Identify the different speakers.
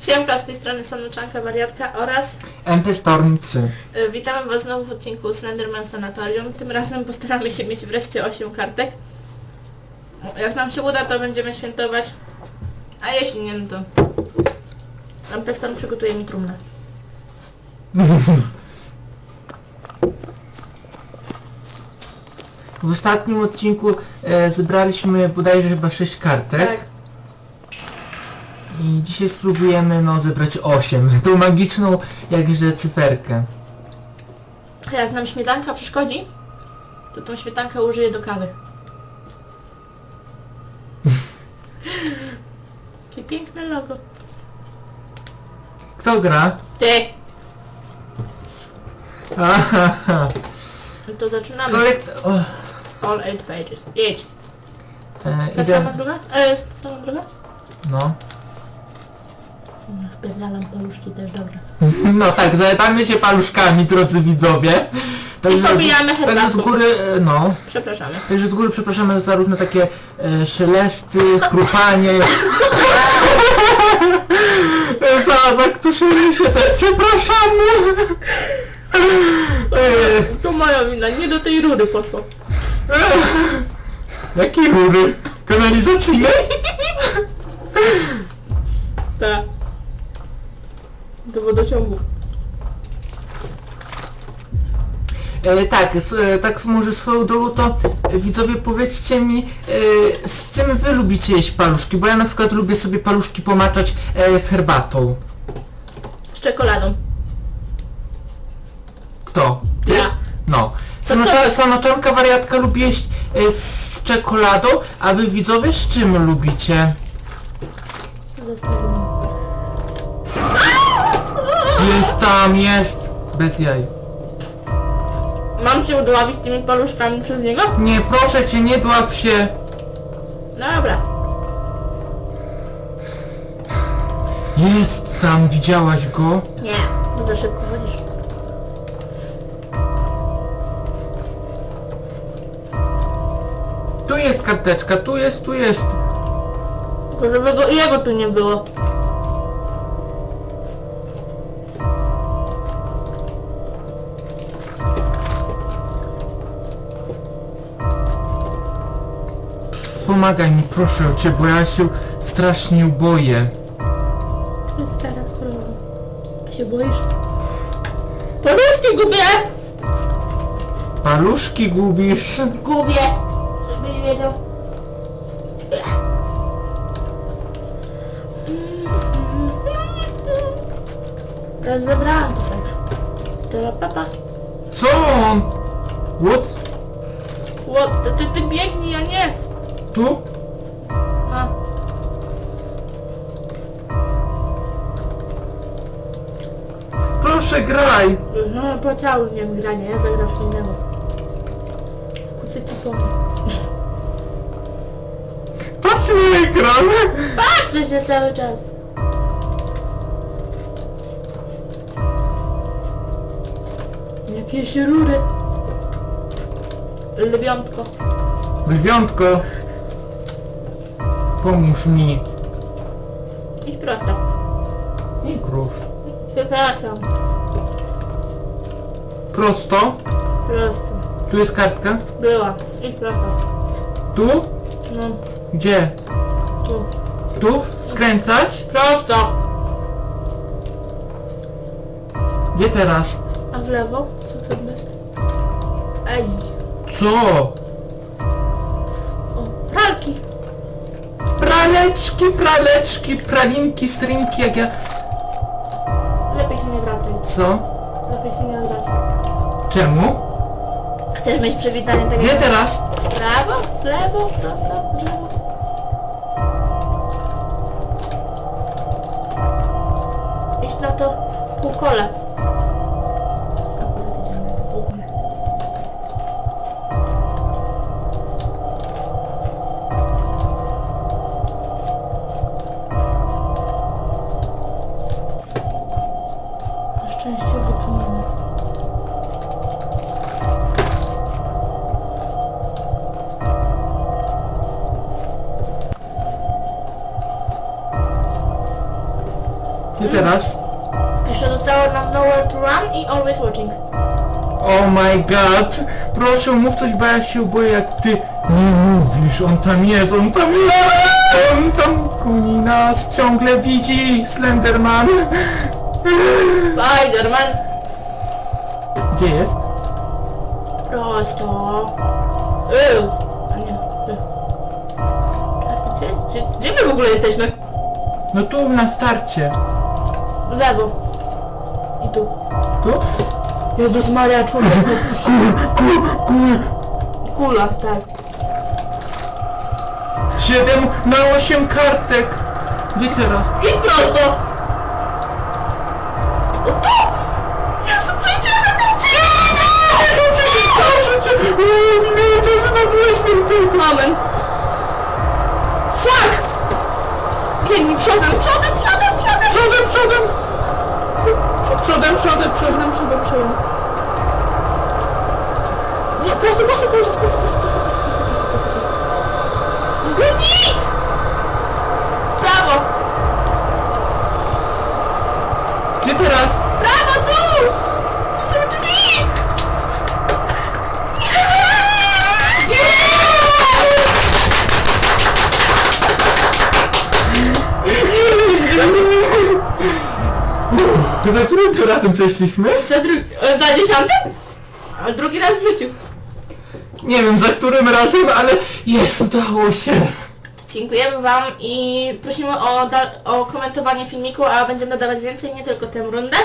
Speaker 1: Siemka, z tej strony Sanuczanka Wariatka oraz
Speaker 2: MP Storm 3.
Speaker 1: y, witamy Was znowu w odcinku Slenderman Sanatorium. Tym razem postaramy się mieć wreszcie 8 kartek. Jak nam się uda, to będziemy świętować. A jeśli nie, no to... MP Storm przygotuje mi trumnę.
Speaker 2: W ostatnim odcinku e, zebraliśmy bodajże chyba 6 kartek.
Speaker 1: Tak.
Speaker 2: I dzisiaj spróbujemy no zebrać 8. Tą magiczną jakże cyferkę.
Speaker 1: Jak nam śmietanka przeszkodzi, to tą śmietankę użyję do kawy. Jakie piękne logo.
Speaker 2: Kto gra?
Speaker 1: Ty!
Speaker 2: Aha,
Speaker 1: No to zaczynamy.
Speaker 2: kolekt... O,
Speaker 1: All eight pages. Jedź.
Speaker 2: e,
Speaker 1: Ta sama
Speaker 2: idę...
Speaker 1: druga? E, ta sama druga?
Speaker 2: No.
Speaker 1: Wpierdalam paluszki też, dobra.
Speaker 2: No tak, zajebamy się paluszkami, drodzy widzowie.
Speaker 1: I pobijamy
Speaker 2: Także z góry, e, no.
Speaker 1: Przepraszamy.
Speaker 2: Także z góry przepraszamy za różne takie e, szelesty, chrupanie. za zaktuszenie się też przepraszamy. E,
Speaker 1: To moja wina, nie do tej rury poszło.
Speaker 2: Jakie rury? Kanalizacyjnej?
Speaker 1: Tak. Do wodociągu.
Speaker 2: E, tak, s, e, tak może swoją drogą to e, widzowie powiedzcie mi e, z czym wy lubicie jeść paluszki, bo ja na przykład lubię sobie paluszki pomaczać e, z herbatą.
Speaker 1: Z czekoladą.
Speaker 2: Kto? Ty?
Speaker 1: Ja.
Speaker 2: No.
Speaker 1: To-
Speaker 2: Sanoczanka wariatka lubi jeść e, z czekoladą, a wy widzowie z czym lubicie?
Speaker 1: Zostawiam.
Speaker 2: Jest tam, jest! Bez jaj.
Speaker 1: Mam się udławić tymi paluszkami przez niego?
Speaker 2: Nie, proszę cię, nie dław się.
Speaker 1: Dobra.
Speaker 2: Jest tam, widziałaś go?
Speaker 1: Nie, bo za szybko chodzisz.
Speaker 2: Tu jest karteczka, tu jest, tu jest.
Speaker 1: Tylko żeby go, jego tu nie było.
Speaker 2: Pomagaj mi, proszę cię, bo ja się strasznie boję.
Speaker 1: Jest stara choroba. A się boisz? Paluszki gubię!
Speaker 2: Paluszki gubisz.
Speaker 1: Gubię! Żebyś wiedział. Teraz zebrałam to tak. Teraz papa.
Speaker 2: Co on? What?
Speaker 1: What? Ty, ty biegnij, a nie!
Speaker 2: Tu?
Speaker 1: No.
Speaker 2: Proszę graj.
Speaker 1: No, po nie wiem granie, ja zagram co innego. W kucyki pomysł.
Speaker 2: Patrz na ekran.
Speaker 1: Patrzę się cały czas. Jakieś rury. Lwiątko.
Speaker 2: Lwiątko. Pomóż mi.
Speaker 1: Idź prosto.
Speaker 2: I krów.
Speaker 1: Przepraszam.
Speaker 2: Prosto.
Speaker 1: Prosto.
Speaker 2: Tu jest kartka.
Speaker 1: Była. Idź prosto.
Speaker 2: Tu?
Speaker 1: No,
Speaker 2: Gdzie?
Speaker 1: tu.
Speaker 2: Tu? Skręcać?
Speaker 1: Prosto.
Speaker 2: Gdzie teraz?
Speaker 1: A w lewo? Co to jest? Ej.
Speaker 2: Co? Praleczki, praleczki, pralinki, strinki, jak ja...
Speaker 1: Lepiej się nie wracaj.
Speaker 2: Co?
Speaker 1: Lepiej się nie odwracaj.
Speaker 2: Czemu?
Speaker 1: Chcesz mieć przywitanie tego?
Speaker 2: Gdzie teraz?
Speaker 1: Prawo, lewo, prosto, w lewo. Iść na to półkole.
Speaker 2: I teraz?
Speaker 1: Jeszcze zostało nam Nowhere to Run i Always Watching.
Speaker 2: Oh my god! Proszę mów coś, bo ja się boję jak ty nie mówisz. On tam jest, on tam jest! On tam kuni nas ciągle widzi, Slenderman!
Speaker 1: Spider-Man.
Speaker 2: Gdzie jest?
Speaker 1: Prosto. Ew. A nie. Ew. Gdzie, gdzie, gdzie my w ogóle jesteśmy?
Speaker 2: No tu na starcie.
Speaker 1: W lewo. I tu.
Speaker 2: Tu?
Speaker 1: Jezus Maria, człowieku.
Speaker 2: Kul, kul.
Speaker 1: Kula, tak.
Speaker 2: 7 na 8 kartek. Gdzie teraz?
Speaker 1: Idź prosto! O tu! Jezu, przejdziemy tam!
Speaker 2: Proszę cię! Ojca, Syna, Ducha Świętego!
Speaker 1: Amen. Fuck! Biegnij przodem, przodem, przodem, przodem!
Speaker 2: Przodem, przodem! Przodem, przodem, przodem!
Speaker 1: Przodem, przodem. Nie, prosto, prosto, cały czas, prosto, prosto, prosto, prosto, prosto. Biegnij! W Prawo!
Speaker 2: Gdzie teraz?
Speaker 1: w Prawo, tu! Zostały drzwi!
Speaker 2: Za którym tu razem przeszliśmy?
Speaker 1: Za, dru- e, za dziesiątym? A drugi raz w życiu.
Speaker 2: Nie wiem za którym razem, ale jest, udało się.
Speaker 1: Dziękujemy Wam i prosimy o, o komentowanie filmiku, a będziemy dodawać więcej, nie tylko tę rundę.